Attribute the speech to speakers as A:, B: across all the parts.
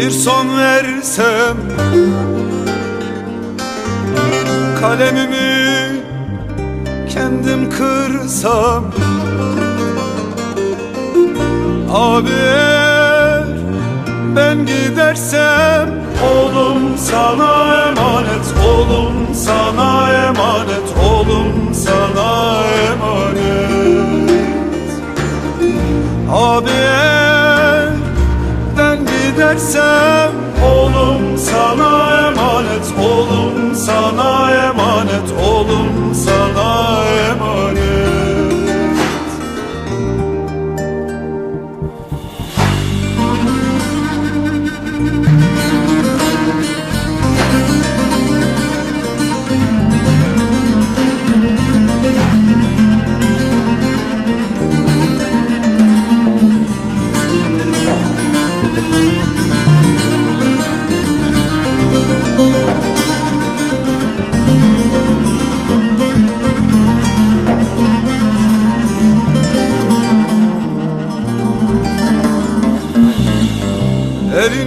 A: bir son versem. Kalemimi kendim kırsam. Abi ben gidersem Oğlum sana emanet Oğlum sana emanet Oğlum sana emanet Oğlum sana emanet Oğlum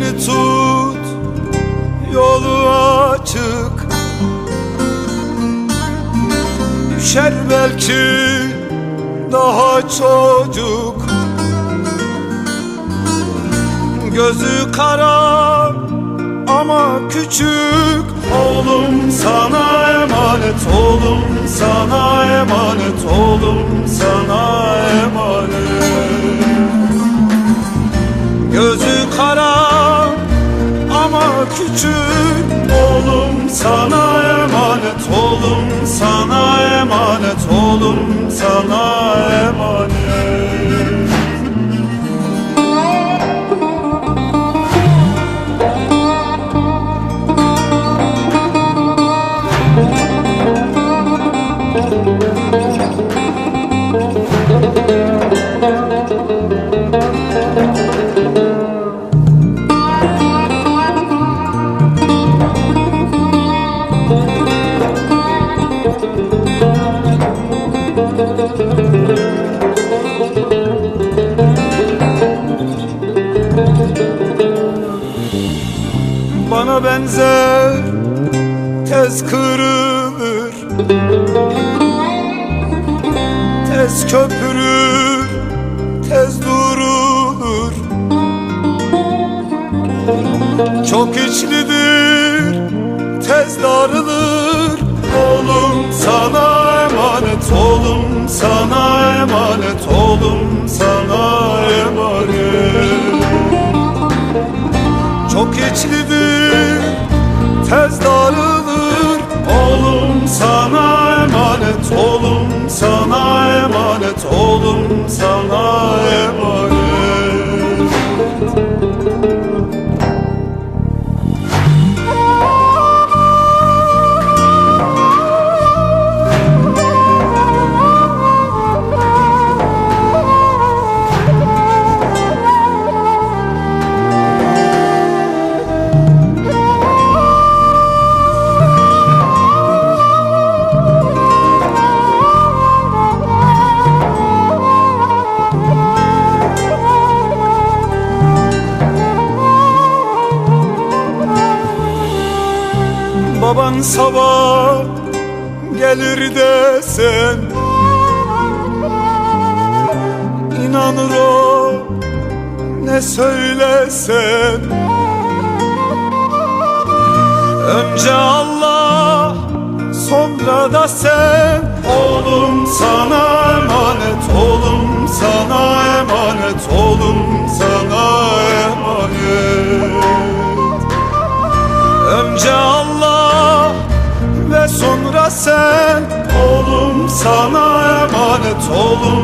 A: Elini tut Yolu açık. Düşer belki Daha çocuk. Gözü kara Ama küçük küçük Oğlum sana emanet Oğlum sana emanet Oğlum sana Bana benzer tez kırılır. Tez köpürür tez durulur. Çok içlidir tez darılır. Oğlum sana emanet Oğlum sana emanet Oğlum sana emanet. Çok içlidir Baban sabah gelir desen İnanır o ne söylesen. Önce Allah sonra da sen. Oğlum sana emanet Oğlum sana emanet Oğlum sana emanet Oğlum